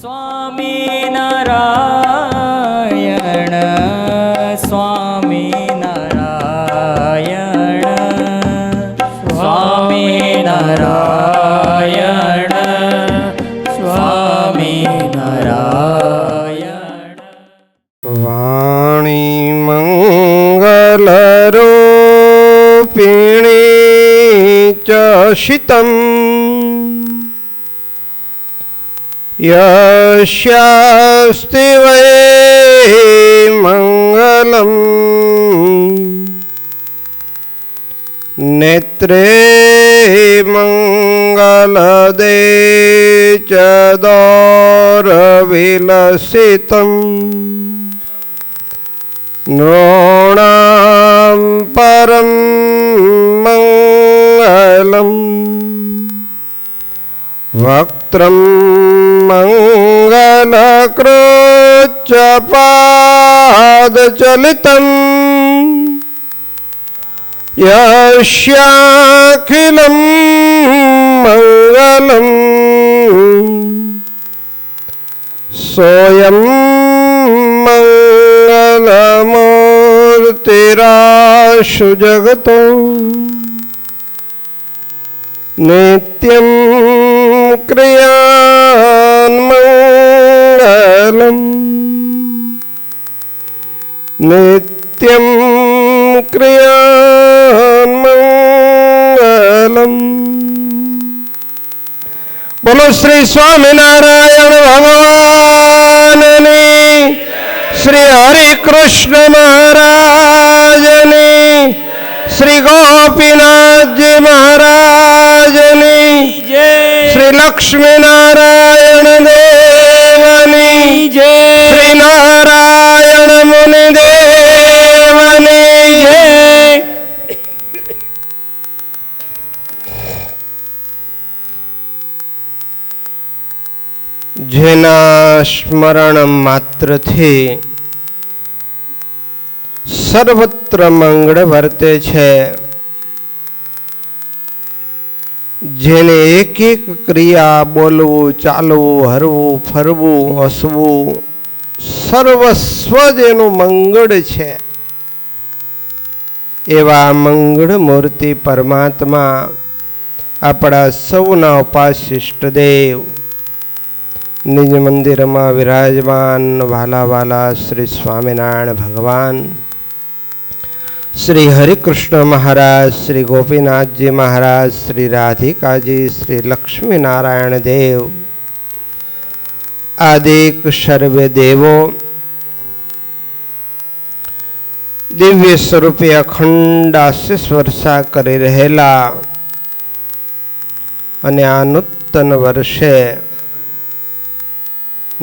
સ્વામી નારાયણ સ્વામી નારાયણ સ્વામી નારાયણ સ્વામી નારાયણ વાણી મંગલરૂપિણી ચ શિતम् यस्यास्ति वै मङ्गलम् नेत्रे मङ्गलदे च दारविलसितम् नृणां परं मङ्गलम् वक्त्रं मङ्गलकृचपादचलितम् यस्याखिलं मङ्गलम् सोऽयं मङ्गलमूर्तिराशु जगतौ नित्यं क्रियान्मङ्गलम् नित्यं क्रियान्मङ्गलम् બોલો શ્રી સ્વામિનારાયણ ભગવાનની શ્રી હરિકૃષ્ણ મહારાજની શ્રી ગોપીનાથજી મહારાજની જય શ્રી લક્ષ્મીનારાયણ દેવની જય શ્રી નારાયણ મુનિ દેવની જય જેના સ્મરણ માત્રથી સર્વત્ર મંગળ વર્તે છે. જેને એક એક ક્રિયા બોલવું, ચાલવું, હરવું, ફરવું, હસવું, સર્વસ્વ જેનું મંગળ છે. એવા મંગળ મૂર્તિ પરમાત્મા આપણા સૌના ઉપાશિષ્ટ દેવ. નિજ મંદિરમાં વિરાજમાન વાલા વાલા શ્રી સ્વામિનારાયણ ભગવાન શ્રી હરિકૃષ્ણ મહારાજ, શ્રી ગોપીનાથજી મહારાજ, શ્રી રાધિકાજી, શ્રી લક્ષ્મીનારાયણ દેવ. આદિક સર્વે દેવો. દિવ્ય સ્વરૂપે અખંડ આશીષ વર્ષા કરી રહેલા અને આ નૂતન વર્ષે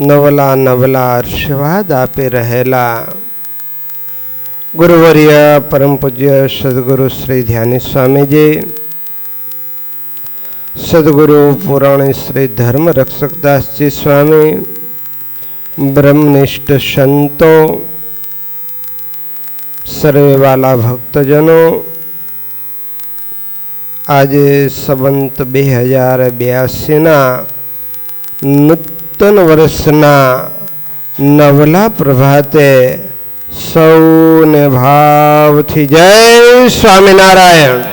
નવલા નવલા આશીર્વાદ આપી રહેલા ગુરુવર્ય પરમ પૂજ્ય સદગુરુ શ્રી ધ્યાની સ્વામીજી સદગુરુ પુરાણી શ્રી ધર્મ રક્ષકદાસજી સ્વામી બ્રહ્મનિષ્ઠ સંતો સર્વેવાલા ભક્તજનો આજે સંબંત બે હજાર બ્યાસીના નૂતન વર્ષના નવલા પ્રભાતે સૌને ભાવથી જય સ્વામિનારાયણ.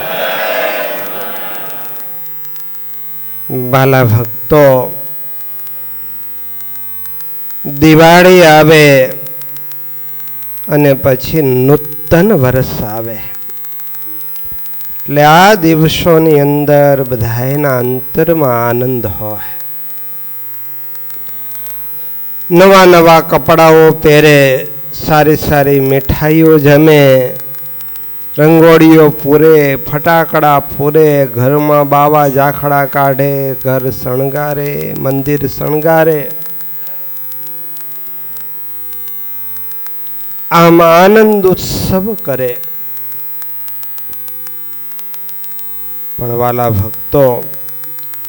બાલા ભક્તો, દિવાળી આવે અને પછી નૂતન વર્ષ આવે. એટલે આ દિવસોની અંદર બધાયના અંતરમાં આનંદ હોય. નવા નવા કપડાઓ પહેરે સારી સારી મીઠાઈઓ જમે, રંગોળીઓ પૂરે, ફટાકડા પૂરે ઘરમાં બાવા જાખડા કાઢે, ઘર શણગારે, મંદિર શણગારે. આમ આનંદ ઉત્સવ કરે. પણ વાલા ભક્તો,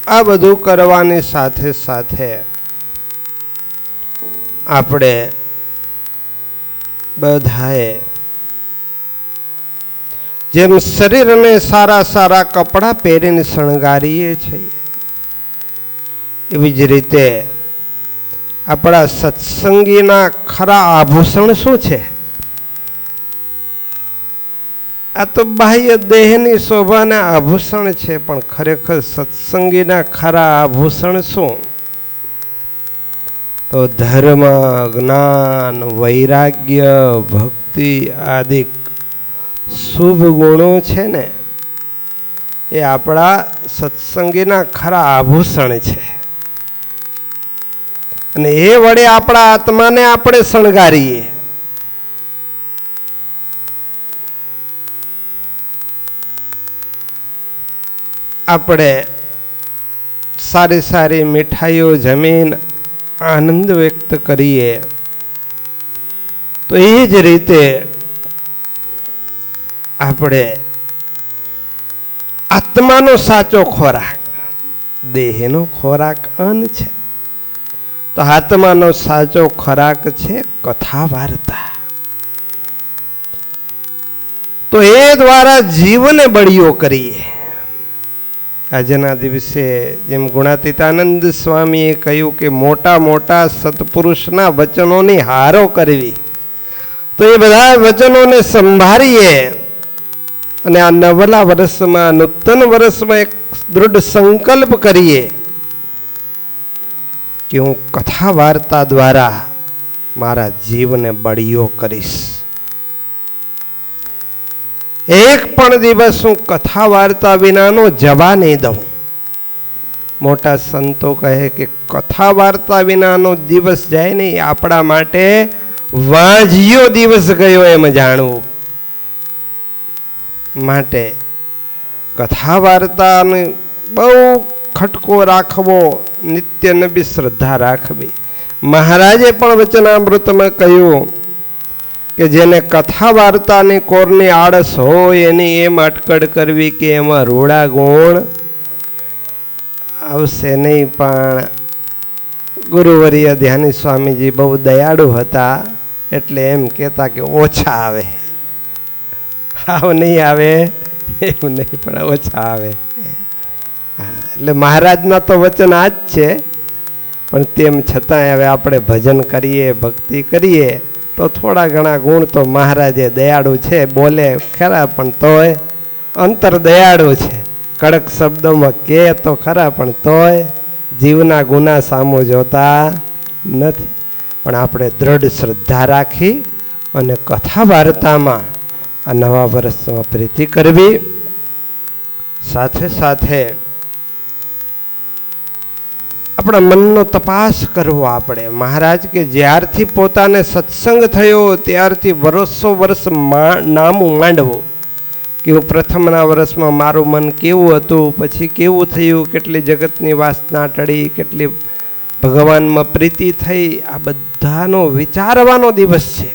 આ બધું કરવાની સાથે સાથે આપણે બધાએ. જેમ શરીરને સારા સારા કપડાં પહેરીને શણગારીએ છીએ, એવી જ રીતે આપણા સત્સંગીના ખરા આભૂષણ શું છે? આ તો બાહ્ય દેહની શોભાના આભૂષણ છે, પણ ખરેખર સત્સંગીના ખરા આભૂષણ શું? તો ધર્મ, જ્ઞાન, વૈરાગ્ય, ભક્તિ આદિ શુભ ગુણો છે ને, એ આપણા સત્સંગીના ખરા આભૂષણ છે. અને એ વડે આપણા આત્માને આપણે શણગારીએ. આપણે સારી સારી મીઠાઈઓ, જમીન આનંદ વ્યક્ત કરીએ. તો એ જ રીતે આપણે આત્માનો સાચો ખોરાક, દેહનો ખોરાક અન્ન છે. તો આત્માનો સાચો ખોરાક છે કથા વાર્તા તો એ દ્વારા જીવને બળીઓ કરીએ. આજના દિવસે જેમ ગુણાતીતાનંદ સ્વામીએ કહ્યું કે મોટા મોટા સત્પુરુષના વચનોની હારો કરવી. તો એ બધા વચનોને સંભાળીએ અને આ નવલા વર્ષમાં, નૂતન વર્ષમાં એક દૃઢ સંકલ્પ કરીએ કે હું કથા વાર્તા દ્વારા મારા જીવને બળીયો કરીશ. એક પણ દિવસ હું કથા વાર્તા વિનાનો જવા નહીં દઉં. મોટા સંતો કહે કે કથા વાર્તા વિનાનો દિવસ જાય નહીં, આપણા માટે વાંજિયો દિવસ ગયો એમ જાણવું. માટે કથા વાર્તાને બહુ ખટકો રાખવો, નિત્ય નબી શ્રદ્ધા રાખવી. મહારાજે પણ વચનામૃતમાં કહ્યું કે જેને કથા વાર્તાની કોરની આળસ હોય એની એમ અટકડ કરવી કે એમાં રૂડા ગુણ આવશે નહીં, પણ ગુરુવર્ય ધ્યાની સ્વામીજી બહુ દયાળુ હતા, એટલે એમ કહેતા કે ઓછા આવે. આવ નહીં આવે, એવું નહીં, પણ ઓછા આવે. એટલે મહારાજના તો વચન આ જ છે, પણ તેમ છતાંય હવે આપણે ભજન કરીએ, ભક્તિ કરીએ તો થોડા ઘણા ગુણ તો મહારાજે દયાળુ છે, બોલે ખરા પણ તોય અંતર દયાળુ છે. કડક શબ્દોમાં કે તો ખરા પણ તોય જીવના ગુના સામો જોતા નથી. પણ આપણે દ્રઢ શ્રદ્ધા રાખી અને કથા વાર્તામાં આ નવા વર્ષમાં પ્રીતિ કરવી. સાથે સાથે આપણા મનનો તપાસ કરવો આપણે. મહારાજ કે જ્યારથી પોતાને સત્સંગ થયો ત્યારથી વર્ષો વર્ષ નામું માંડવું. કે હું પ્રથમના વર્ષમાં મારું મન કેવું હતું, પછી કેવું થયું, કેટલી જગતની વાસના ટળી, કેટલી ભગવાનમાં પ્રીતિ થઈ, આ બધાનો વિચારવાનો દિવસ છે.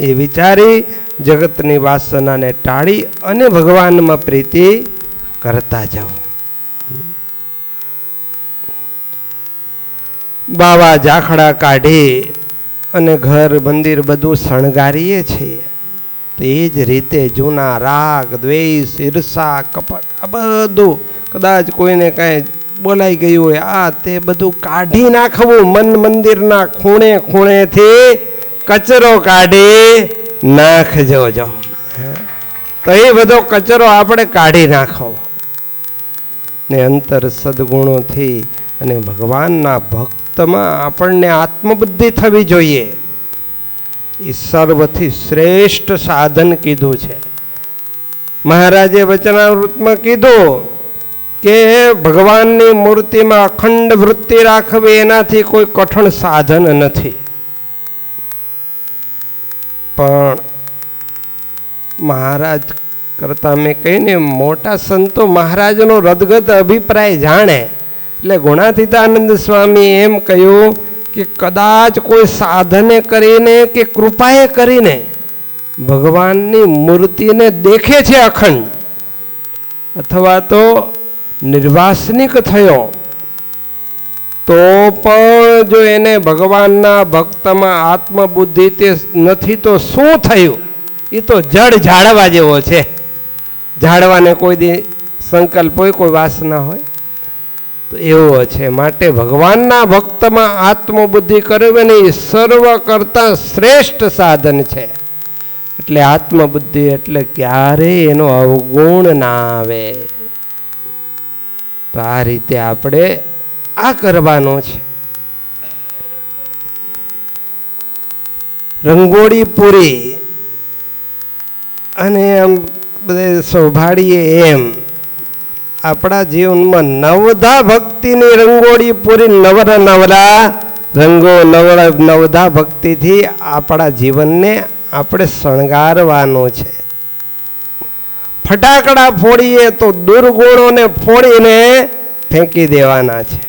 એ વિચારી જગતની વાસનાને ટાળી અને ભગવાનમાં પ્રીતિ કરતા જવું બાવા જાખડા કાઢી અને ઘર, મંદિર બધું શણગારીએ છીએ. તો એ જ રીતે જૂના રાગ, દ્વેષ, ઈર્ષા, કપટ, આ બધું કદાચ કોઈને કાંઈ બોલાઈ ગયું હોય, આ તે બધું કાઢી નાખવું, મન મંદિરના ખૂણે ખૂણેથી કચરો કાઢી નાખજો જો તો એ બધો કચરો આપણે કાઢી નાખો. ને અંતર સદગુણોથી અને ભગવાનના ભક્તમાં આપણને આત્મબુદ્ધિ થવી જોઈએ. એ સર્વથી શ્રેષ્ઠ સાધન કીધું છે. મહારાજે વચનાવૃતમાં કીધું કે ભગવાનની મૂર્તિમાં અખંડ વૃત્તિ રાખવી એનાથી કોઈ કઠણ સાધન નથી. પણ મહારાજ કરતા મેં કહીને, મોટા સંતો મહારાજનો રદગત અભિપ્રાય જાણે. એટલે ગુણાતીતાનંદ સ્વામી એમ કહ્યું કે કદાચ કોઈ સાધને કરીને કે કૃપાએ કરીને ભગવાનની મૂર્તિને દેખે છે અખંડ, અથવા તો નિર્વાસનિક થયો, તો પણ જો એને ભગવાનના ભક્તમાં આત્મબુદ્ધિ તે નથી, તો શું થયું? એ તો જડ જાળવા જેવો છે. જાળવાને કોઈ દી સંકલ્પ હોય, કોઈ વાસના હોય. તો એવો છે. માટે ભગવાનના ભક્તમાં આત્મબુદ્ધિ કરવી ને એ સર્વ કરતા શ્રેષ્ઠ સાધન છે. એટલે આત્મબુદ્ધિ એટલે ક્યારે એનો અવગુણ ના આવે. તો આ રીતે આપણે આ કરવાનો છે. રંગોળી પૂરી અને એમ બધે શોભાડીએ એમ. આપણા જીવનમાં નવધા ભક્તિની રંગોળી પૂરી નવરા નવરા, રંગો નવરા નવધા ભક્તિથી આપણા જીવનને આપણે શણગારવાનો છે. ફટાકડા ફોડીએ તો દુર્ગુણોને ફોડીને ફેંકી દેવાના છે.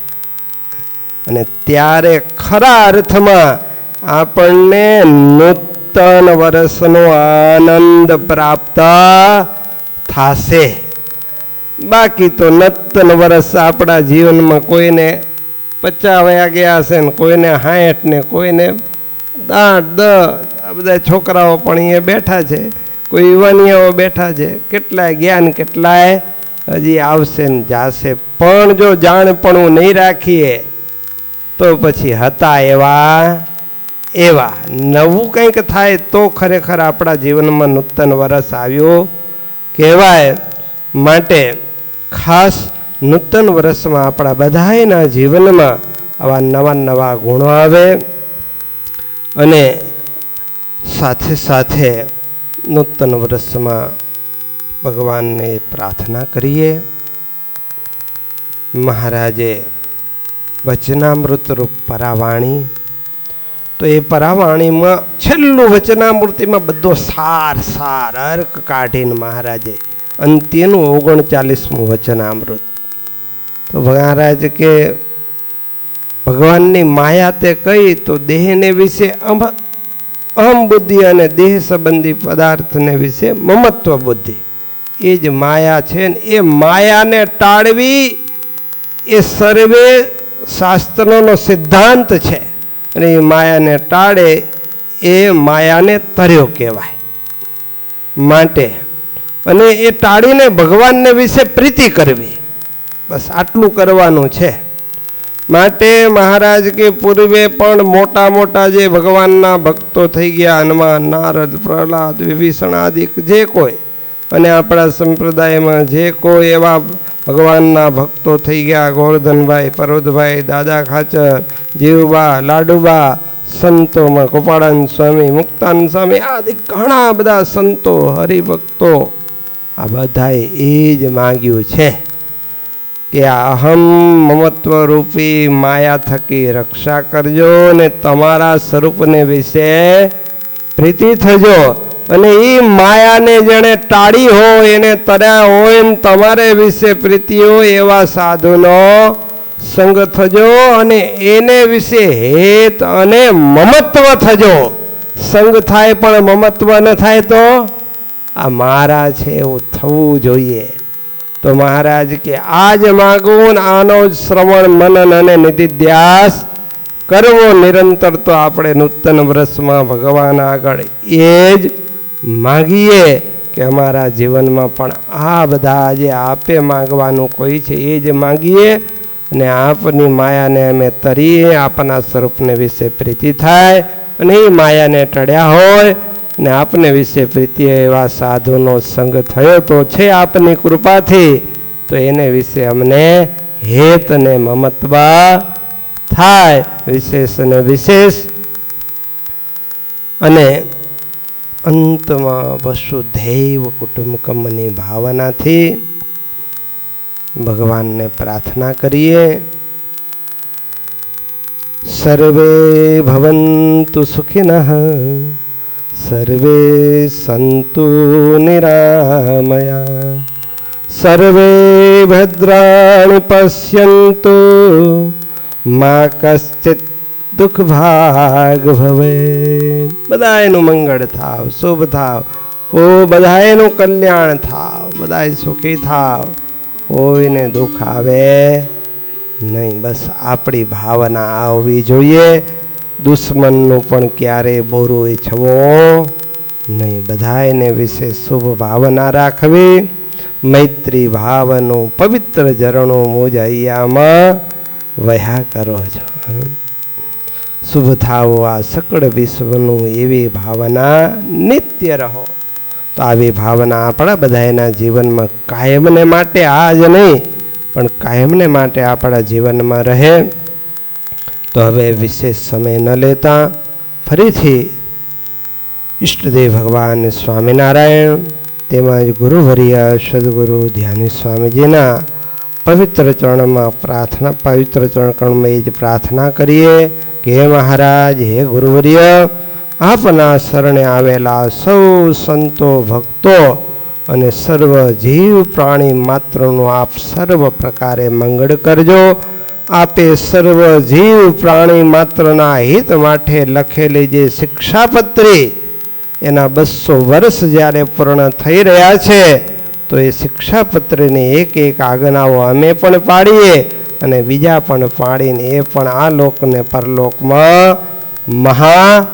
અને ત્યારે ખરા અર્થમાં આપણને નૂતન વર્ષનો આનંદ પ્રાપ્ત થશે. બાકી તો નૂતન વર્ષ આપણા જીવનમાં કોઈને પચાવ્યા ગયા હશે ને કોઈને સાઠ ને કોઈને આઠ દ આ બધા છોકરાઓ પણ અહીંયા બેઠા છે. કોઈ યુવાનીઓ બેઠા છે. કેટલાય જ્ઞાન કેટલાય હજી આવશે ને જાશે. પણ જો જાણપણું નહીં રાખીએ, તો પછી હતા એવા એવા. નવું કંઈક થાય તો ખરેખર આપણા જીવનમાં નૂતન વરસ આવ્યો કહેવાય. માટે ખાસ નૂતન વર્ષમાં આપણા બધાયના જીવનમાં આવા નવા નવા ગુણો આવે અને સાથે સાથે નૂતન વર્ષમાં ભગવાનને પ્રાર્થના કરીએ. મહારાજે વચનામૃત રૂપ પરાવાણી. તો એ પરાવાણીમાં છેલ્લું વચનામૃતિમાં બધો સાર સાર અર્ક કાઢીને મહારાજે અંત્યનું ઓગણચાલીસમું વચનામૃત તો મહારાજ કે, ભગવાનની માયા તે કહી તો દેહને વિશે અહમ બુદ્ધિ અને દેહ સંબંધી પદાર્થને વિશે મમત્વ બુદ્ધિ. એ જ માયા છે ને એ માયાને ટાળવી એ સર્વે શાસ્ત્રોનો સિદ્ધાંત છે. અને એ માયાને ટાળે એ માયાને તર્યો કહેવાય. માટે અને એ ટાળીને ભગવાનને વિશે પ્રીતિ કરવી. બસ આટલું કરવાનું છે. માટે મહારાજ કે પૂર્વે પણ મોટા મોટા જે ભગવાનના ભક્તો થઈ ગયા, હનુમાન, નારદ, પ્રહલાદ વિભીષણ આદિ જે કોઈ, અને આપણા સંપ્રદાયમાં જે કોઈ એવા ભગવાનના ભક્તો થઈ ગયા, ગોવર્ધનભાઈ પરોધભાઈ દાદા ખાચર જીવબા લાડુબા સંતોમાં ગોપાળાન સ્વામી, મુક્તાન સ્વામી, આદિ ઘણા બધા સંતો, હરિભક્તો આ બધાએ એ જ માગ્યું છે કે આ અહમ મમત્વ રૂપી માયા થકી રક્ષા કરજો ને તમારા સ્વરૂપને વિશે પ્રીતિ થજો. અને એ માયાને જેણે ટાળી હોય એને તર્યા હોય એમ તમારે વિશે પ્રીતિ હોય એવા સાધુનો સંગ થજો અને એને વિશે હેત અને મમત્વ થજો. સંગ થાય પણ મમત્વ ન થાય તો આ મારા છે, એવું થવું જોઈએ. તો મહારાજ કે, આજ માગું ને આનો જ શ્રવણ, મનન અને નિધિધ્યાસ કરવો. નિરંતર તો આપણે નૂતન વર્ષમાં ભગવાન આગળ એ જ માગીએ કે અમારા જીવનમાં પણ આ બધા જે આપે માગવાનું કોઈ છે, એ જ માગીએ અને આપની માયાને અમે તરીએ. આપના સ્વરૂપને વિશે પ્રીતિ થાય અને એ માયાને ટળ્યા હોય ને આપને વિશે પ્રીતિ એવા સાધુનો સંગ થયો તો છે આપની કૃપાથી, તો એને વિશે અમને હેત અને મમત્વા થાય, વિશેષ અને વિશેષ. અને અંતમાં વસુધૈવ કુટુંબકમની ભાવનાથી ભગવાનને પ્રાર્થના કરીએ. સર્વે ભવંતુ સુખિનઃ. સર્વે સંતુ નિરામયા સર્વે ભદ્રાણી પશ્યન્તુ મા કશ્ચિત દુઃખ ભાગ ભવે બધાયનું મંગળ થાવ શુભ થાવ ઓ બધાયનું કલ્યાણ થાવ બધાય સુખી થાવ કોઈને દુઃખ આવે નહીં બસ આપણી ભાવના આવવી જોઈએ દુશ્મનનું પણ ક્યારેય બોરું ઈચ્છવો નહીં. બધાયને વિશે શુભ ભાવના રાખવી, મૈત્રી ભાવનું પવિત્ર ઝરણું મોજ અહીંયામાં વહ્યા કરો છો. શુભ થાવો આ સકળ વિશ્વનું એવી ભાવના, નિત્ય રહો. તો આવી ભાવના આપણા બધાના જીવનમાં કાયમને માટે આજ નહીં, પણ કાયમને માટે આપણા જીવનમાં રહે. તો હવે વિશેષ સમય ન લેતા ફરીથી ઈષ્ટદેવ ભગવાન સ્વામિનારાયણ તેમજ ગુરુવર્ય સદગુરુ ધ્યાની સ્વામીજીના પવિત્ર ચરણમાં પ્રાર્થના, પવિત્ર ચરણકણમાં એ જ પ્રાર્થના કરીએ કે હે મહારાજ, હે ગુરુવર્ય, આપના શરણે આવેલા સૌ સંતો, ભક્તો અને સર્વ જીવ પ્રાણી માત્રનું આપ સર્વ પ્રકારે મંગળ કરજો. આપે સર્વ જીવ પ્રાણી માત્રના હિત માટે લખેલી જે શિક્ષાપત્રી એના બસો વર્ષ જ્યારે પૂર્ણ થઈ રહ્યા છે, તો એ શિક્ષાપત્રીને એક એક આજ્ઞાઓ અમે પણ પાડીએ અને બીજા પણ પાડીને એ પણ આ લોકને પરલોકમાં મહા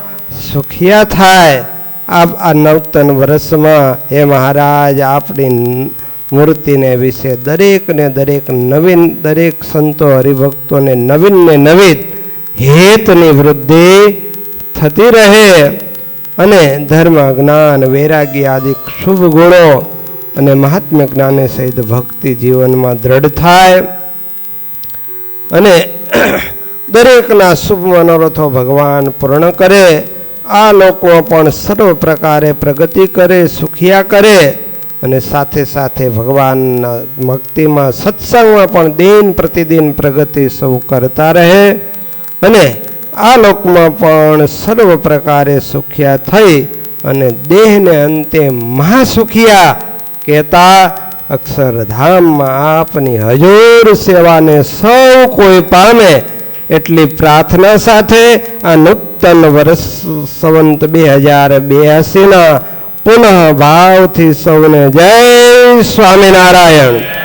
સુખિયા થાય. આપ આ નવતન વર્ષમાં હે મહારાજ, આપણી મૂર્તિને વિશે દરેકને દરેક નવીન, દરેક સંતો હરિભક્તોને નવીન ને નવીન હેતની વૃદ્ધિ થતી રહે અને ધર્મ, જ્ઞાન, વૈરાગ્ય આદિ શુભ ગુણો અને મહાત્મ્ય જ્ઞાને સહિત ભક્તિ જીવનમાં દ્રઢ થાય અને દરેકના શુભ મનોરથો ભગવાન પૂર્ણ કરે. આ લોકો પણ સર્વ પ્રકારે પ્રગતિ કરે, સુખિયા કરે. અને સાથે સાથે ભગવાનના ભક્તિમાં સત્સંગમાં પણ દિન પ્રતિદિન પ્રગતિ સૌ કરતા રહે અને આ લોકમાં પણ સર્વ પ્રકારે સુખિયા થઈ અને દેહને અંતે મહાસુખિયા કહેતા અક્ષરધામમાં આપની હજુર સેવાને સૌ કોઈ પામે એટલી પ્રાર્થના સાથે આ નૂતન વર્ષ સંવંત બે હજાર બ્યાસીના પુનઃ ભાવથી સૌને જય સ્વામિનારાયણ.